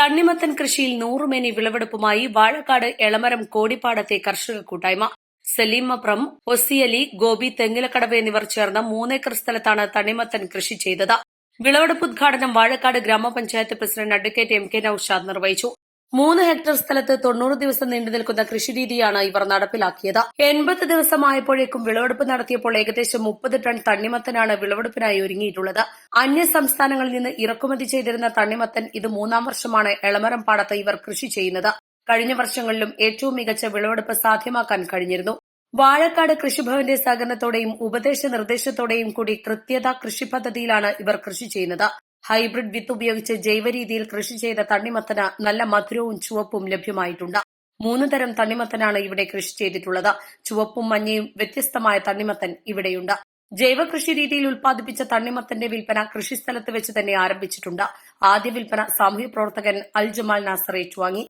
തണ്ണിമത്തൻ കൃഷിയിൽ നൂറുമേനി വിളവെടുപ്പുമായി വാഴക്കാട് എളമരം കോടിപ്പാടത്തെ കർഷക കൂട്ടായ്മ. സലീമപ്രം ഒസിയലി ഗോപി തെങ്ങിലക്കടവ് എന്നിവർ ചേർന്ന് മൂന്നേക്കർ സ്ഥലത്താണ് തണ്ണിമത്തൻ കൃഷി ചെയ്തത്. വിളവെടുപ്പ് ഉദ്ഘാടനം വാഴക്കാട് ഗ്രാമപഞ്ചായത്ത് president advocate M K Noushad നിർവഹിച്ചു. മൂന്ന് ഹെക്ടർ സ്ഥലത്ത് തൊണ്ണൂറ് ദിവസം നീണ്ടു നിൽക്കുന്ന കൃഷിരീതിയാണ് ഇവർ നടപ്പിലാക്കിയത്. എൺപത് ദിവസമായപ്പോഴേക്കും വിളവെടുപ്പ് നടത്തിയപ്പോൾ ഏകദേശം മുപ്പത് ടൺ തണ്ണിമത്തനാണ് വിളവെടുപ്പിനായി ഒരുങ്ങിയിട്ടുള്ളത്. അന്യ സംസ്ഥാനങ്ങളിൽ നിന്ന് ഇറക്കുമതി ചെയ്തിരുന്ന തണ്ണിമത്തൻ ഇത് മൂന്നാം വർഷമാണ് എളമരം പാടത്ത് ഇവർ കൃഷി ചെയ്യുന്നത്. കഴിഞ്ഞ വർഷങ്ങളിലും ഏറ്റവും മികച്ച വിളവെടുപ്പ് സാധ്യമാക്കാൻ കഴിഞ്ഞിരുന്നു. വാഴക്കാട് കൃഷിഭവന്റെ സഹകരണത്തോടെയും ഉപദേശ നിർദ്ദേശത്തോടെയും കൂടി കൃത്യത കൃഷി പദ്ധതിയിലാണ് ഇവർ കൃഷി ചെയ്യുന്നത്. ഹൈബ്രിഡ് വിത്ത് ഉപയോഗിച്ച് ജൈവരീതിയിൽ കൃഷി ചെയ്ത തണ്ണിമത്തന് നല്ല മധുരവും ചുവപ്പും ലഭ്യമായിട്ടുണ്ട്. മൂന്ന് തരം തണ്ണിമത്തനാണ് ഇവിടെ കൃഷി ചെയ്തിട്ടുള്ളത്. ചുവപ്പും മഞ്ഞയും വ്യത്യസ്തമായ തണ്ണിമത്തൻ ഇവിടെയുണ്ട്. ജൈവ കൃഷി രീതിയിൽ ഉൽപ്പാദിപ്പിച്ച തണ്ണിമത്തന്റെ വിൽപ്പന കൃഷിസ്ഥലത്ത് വെച്ച് തന്നെ ആരംഭിച്ചിട്ടുണ്ട്. ആദ്യ വിൽപ്പന സാമൂഹ്യ പ്രവർത്തകൻ അൽ ജമാൽ നാസർ ഏറ്റുവാങ്ങി.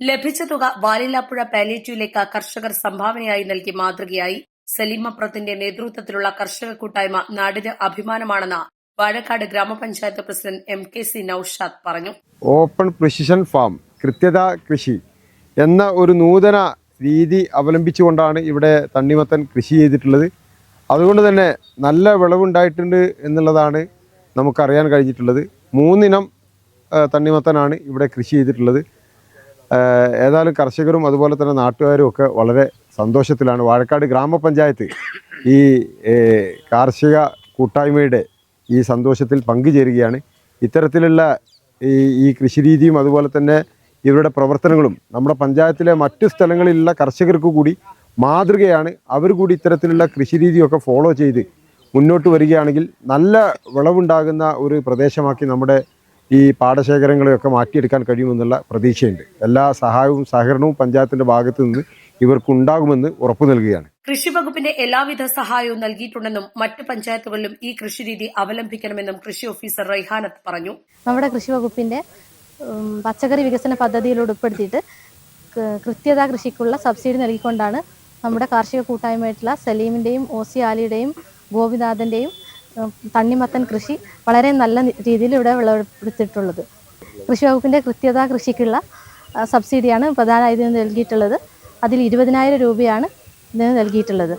ലഭിച്ച തുക വാലില്ലാപ്പുഴ പാലേറ്റിയിലേക്ക് കർഷകർ സംഭാവനയായി നൽകി മാതൃകയായി. സലീമപ്രത്തിന്റെ നേതൃത്വത്തിലുള്ള കർഷക കൂട്ടായ്മ നാടിന് അഭിമാനമാണെന്ന് വാഴക്കാട് ഗ്രാമപഞ്ചായത്ത് president M K C Noushad പറഞ്ഞു. ഓപ്പൺ പ്രിസിഷൻ ഫാം കൃത്യത കൃഷി എന്ന ഒരു നൂതന രീതി അവലംബിച്ചുകൊണ്ടാണ് ഇവിടെ തണ്ണിമത്തൻ കൃഷി ചെയ്തിട്ടുള്ളത്. അതുകൊണ്ട് തന്നെ നല്ല വിളവുണ്ടായിട്ടുണ്ട് എന്നുള്ളതാണ് നമുക്കറിയാൻ കഴിഞ്ഞിട്ടുള്ളത്. മൂന്നിനം തണ്ണിമത്തനാണ് ഇവിടെ കൃഷി ചെയ്തിട്ടുള്ളത്. ഏതായാലും കർഷകരും അതുപോലെ തന്നെ നാട്ടുകാരും ഒക്കെ വളരെ സന്തോഷത്തിലാണ്. വാഴക്കാട് ഗ്രാമപഞ്ചായത്ത് ഈ കാർഷിക കൂട്ടായ്മയുടെ ഈ സന്തോഷത്തിൽ പങ്കുചേരുകയാണ്. ഇത്തരത്തിലുള്ള ഈ ഈ കൃഷിരീതിയും അതുപോലെ തന്നെ ഇവരുടെ പ്രവർത്തനങ്ങളും നമ്മുടെ പഞ്ചായത്തിലെ മറ്റു സ്ഥലങ്ങളിലുള്ള കർഷകർക്ക് കൂടി മാതൃകയാണ്. അവർ കൂടി ഇത്തരത്തിലുള്ള കൃഷിരീതിയൊക്കെ ഫോളോ ചെയ്ത് മുന്നോട്ട് വരികയാണെങ്കിൽ നല്ല വിളവുണ്ടാകുന്ന ഒരു പ്രദേശമാക്കി നമ്മുടെ ഈ പാടശേഖരങ്ങളെയൊക്കെ മാറ്റിയെടുക്കാൻ കഴിയുമെന്നുള്ള പ്രതീക്ഷയുണ്ട്. എല്ലാ സഹായവും സഹകരണവും പഞ്ചായത്തിന്റെ ഭാഗത്തു നിന്ന് ഇവർക്കുണ്ടാകുമെന്ന് ഉറപ്പു നൽകുകയാണ്. കൃഷി വകുപ്പിന്റെ എല്ലാവിധ സഹായവും നൽകിയിട്ടുണ്ടെന്നും മറ്റ് പഞ്ചായത്തുകളിലും ഈ കൃഷിരീതി അവലംബിക്കണമെന്നും കൃഷി ഓഫീസർ റൈഹാനത്ത് പറഞ്ഞു. നമ്മുടെ കൃഷി വകുപ്പിന്റെ പച്ചക്കറി വികസന പദ്ധതിയിൽ ഉൾപ്പെടുത്തിയിട്ട് കൃത്യത കൃഷിക്കുള്ള സബ്സിഡി നൽകിക്കൊണ്ടാണ് നമ്മുടെ കാർഷിക കൂട്ടായ്മയായിട്ടുള്ള സലീമിന്റെയും ഓസി ആലിയുടെയും ഗോപിനാഥന്റെയും തണ്ണിമത്തൻ കൃഷി വളരെ നല്ല രീതിയിൽ ഇവിടെ വിളവെടുത്തിട്ടുള്ളത്. കൃഷി വകുപ്പിന്റെ കൃത്യത കൃഷിക്കുള്ള സബ്സിഡിയാണ് പ്രധാനമായി ഇതിന് നൽകിയിട്ടുള്ളത്. അതിൽ ഇരുപതിനായിരം രൂപയാണ് ഇതിന് നൽകിയിട്ടുള്ളത്.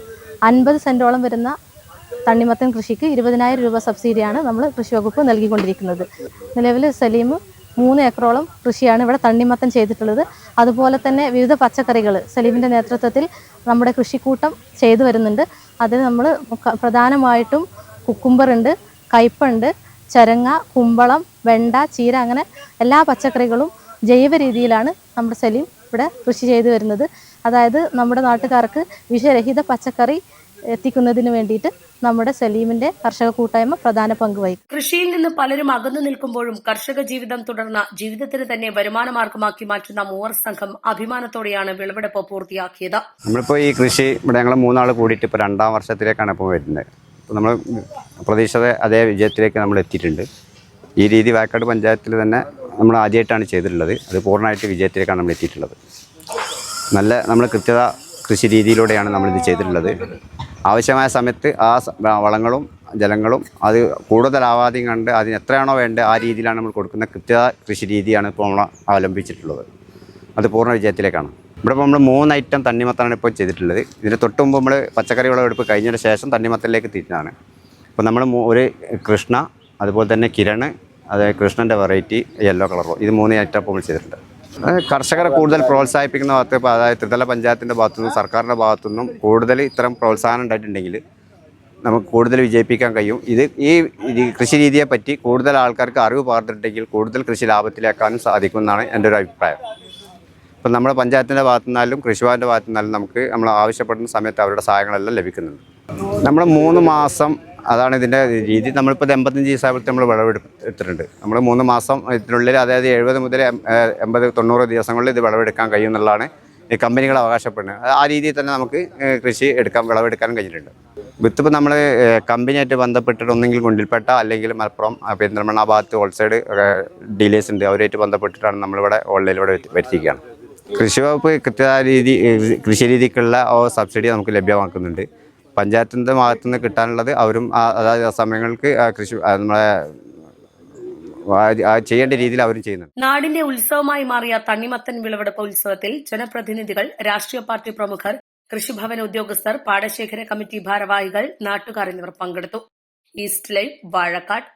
അൻപത് സെന്റോളം വരുന്ന തണ്ണിമത്തൻ കൃഷിക്ക് ഇരുപതിനായിരം രൂപ സബ്സിഡിയാണ് നമ്മൾ കൃഷി വകുപ്പ് നൽകിക്കൊണ്ടിരിക്കുന്നത്. നിലവിൽ സലീം മൂന്ന് ഏക്കറോളം കൃഷിയാണ് ഇവിടെ തണ്ണിമത്തൻ ചെയ്തിട്ടുള്ളത്. അതുപോലെ തന്നെ വിവിധ പച്ചക്കറികൾ സലീമിന്റെ നേതൃത്വത്തിൽ നമ്മുടെ കൃഷിക്കൂട്ടം ചെയ്തു വരുന്നുണ്ട്. അതിൽ നമ്മൾ പ്രധാനമായിട്ടും കുക്കുംബർ ഉണ്ട് കയ്പുണ്ട് ചരങ്ങ കുമ്പളം വെണ്ട ചീര അങ്ങനെ എല്ലാ പച്ചക്കറികളും ജൈവ രീതിയിലാണ് നമ്മുടെ സലീം ഇവിടെ കൃഷി ചെയ്തു വരുന്നത്. അതായത് നമ്മുടെ നാട്ടുകാർക്ക് വിഷരഹിത പച്ചക്കറി എത്തിക്കുന്നതിന് വേണ്ടിയിട്ട് നമ്മുടെ സലീമിന്റെ കർഷക കൂട്ടായ്മ പ്രധാന പങ്ക് വഹിക്കും. കൃഷിയിൽ നിന്ന് പലരും അകന്നു നിൽക്കുമ്പോഴും കർഷക ജീവിതം തുടർന്ന ജീവിതത്തിന് തന്നെ വരുമാന മാർഗമാക്കി മാറ്റുന്ന മൂവർ സംഘം അഭിമാനത്തോടെയാണ് വിളവെടുപ്പ് പൂർത്തിയാക്കിയത്. നമ്മളിപ്പോൾ ഈ കൃഷി ഇവിടെ ഞങ്ങൾ മൂന്നാൾ കൂടിയിട്ട് ഇപ്പോൾ രണ്ടാം വർഷത്തിലേക്കാണ് ഇപ്പോൾ വരുന്നത്. അപ്പോൾ നമ്മൾ പ്രതീക്ഷത അതേ വിജയത്തിലേക്ക് നമ്മൾ എത്തിയിട്ടുണ്ട് ഈ രീതി വാക്കാട് പഞ്ചായത്തിൽ തന്നെ നമ്മൾ ആദ്യമായിട്ടാണ് ചെയ്തിട്ടുള്ളത്. അത് പൂർണമായിട്ട് വിജയത്തിലേക്കാണ് നമ്മൾ എത്തിയിട്ടുള്ളത്. നല്ല നമ്മൾ കൃത്യത കൃഷി രീതിയിലൂടെയാണ് നമ്മളിത് ചെയ്തിട്ടുള്ളത്. ആവശ്യമായ സമയത്ത് ആ വളങ്ങളും ജലങ്ങളും അത് കൂടുതലാവാതെയും കണ്ട് അതിന് എത്രയാണോ വേണ്ടത് ആ രീതിയിലാണ് നമ്മൾ കൊടുക്കുന്ന കൃത്യത കൃഷി രീതിയാണ് ഇപ്പോൾ നമ്മൾ അവലംബിച്ചിട്ടുള്ളത്. അത് പൂർണ വിജയത്തിലേക്കാണ്. ഇവിടെ ഇപ്പോൾ നമ്മൾ മൂന്ന് ഐറ്റം തണ്ണിമത്തനാണ് ഇപ്പോൾ ചെയ്തിട്ടുള്ളത്. ഇതിന് തൊട്ട് മുമ്പ് നമ്മൾ പച്ചക്കറി വിളവെടുപ്പ് കഴിഞ്ഞതിന് ശേഷം തണ്ണിമത്തനിലേക്ക് തിരിഞ്ഞതാണ് അപ്പോൾ നമ്മൾ ഒരു കൃഷ്ണ അതുപോലെ തന്നെ കിരണ് അത് കൃഷ്ണന്റെ വെറൈറ്റി യെല്ലോ കളർ ഇത് മൂന്ന് ഐറ്റം ഇപ്പോൾ ചെയ്തിട്ടുണ്ട്. കർഷകരെ കൂടുതൽ പ്രോത്സാഹിപ്പിക്കുന്ന ഭാഗത്ത് ഇപ്പോൾ അതായത് ത്രിതല പഞ്ചായത്തിന്റെ ഭാഗത്തുനിന്നും സർക്കാരിന്റെ ഭാഗത്തുനിന്നും കൂടുതൽ ഇത്തരം പ്രോത്സാഹനം ഉണ്ടായിട്ടുണ്ടെങ്കിൽ നമുക്ക് കൂടുതൽ വിജയിപ്പിക്കാൻ കഴിയും. ഇത് ഈ കൃഷി രീതിയെ പറ്റി കൂടുതൽ ആൾക്കാർക്ക് അറിവ് പകർന്നിട്ടുണ്ടെങ്കിൽ കൂടുതൽ കൃഷി ലാഭത്തിലാക്കാനും സാധിക്കുമെന്നാണ് എന്റെ ഒരു അഭിപ്രായം. ഇപ്പം നമ്മുടെ പഞ്ചായത്തിന്റെ ഭാഗത്തു നിന്നാലും കൃഷിഭവന്റെ ഭാഗത്തു നിന്നാലും നമുക്ക് നമ്മൾ ആവശ്യപ്പെടുന്ന സമയത്ത് അവരുടെ സഹായങ്ങളെല്ലാം ലഭിക്കുന്നുണ്ട്. നമ്മൾ മൂന്ന് മാസം അതാണ് ഇതിന്റെ രീതി. നമ്മളിപ്പോൾ എൺപത്തഞ്ച് ദിവസമായിട്ട് നമ്മൾ വിളവെടുത്തിട്ടുണ്ട് നമ്മൾ മൂന്ന് മാസം ഇതിനുള്ളിൽ അതായത് എഴുപത് മുതൽ എൺപത് തൊണ്ണൂറ് ദിവസങ്ങളിൽ ഇത് വിളവെടുക്കാൻ കഴിയും എന്നുള്ളതാണ് ഈ കമ്പനികൾ അവകാശപ്പെടുന്നത്. ആ രീതിയിൽ തന്നെ നമുക്ക് കൃഷി എടുക്കാൻ വിളവെടുക്കാനും കഴിഞ്ഞിട്ടുണ്ട്. വിത്ത് ഇപ്പോൾ നമ്മൾ കമ്പനിയായിട്ട് ബന്ധപ്പെട്ടിട്ട് ഒന്നെങ്കിൽ ഗുണ്ടിൽപ്പെട്ട അല്ലെങ്കിൽ മലപ്പുറം പെരിന്തൽമണ്ണ ഭാഗത്ത് ഹോൾസൈഡ് ഡീലേഴ്സ് ഉണ്ട്. അവരുമായിട്ട് ബന്ധപ്പെട്ടിട്ടാണ് നമ്മളിവിടെ ഓൺലൈനിൽ ഇവിടെ വരുത്തി- വരുത്തിയിരിക്കുകയാണ് കൃഷി വകുപ്പ് കൃത്യമായ രീതി കൃഷി രീതിക്കുള്ള സബ്സിഡി നമുക്ക് ലഭ്യമാക്കുന്നുണ്ട്. പഞ്ചായത്തിന്റെ ഭാഗത്തു നിന്ന് കിട്ടാനുള്ളത് അവരും അതായത് സമയങ്ങൾക്ക് കൃഷി നമ്മളെ ചെയ്യേണ്ട രീതിയിൽ അവരും ചെയ്യുന്നു നാടിന്റെ ഉത്സവമായി മാറിയ തണ്ണിമത്തൻ വിളവെടുപ്പ് ഉത്സവത്തിൽ ജനപ്രതിനിധികൾ രാഷ്ട്രീയ പാർട്ടി പ്രമുഖർ കൃഷിഭവൻ ഉദ്യോഗസ്ഥർ പാടശേഖര കമ്മിറ്റി ഭാരവാഹികൾ നാട്ടുകാർ എന്നിവർ പങ്കെടുത്തു. East live Vazhakkad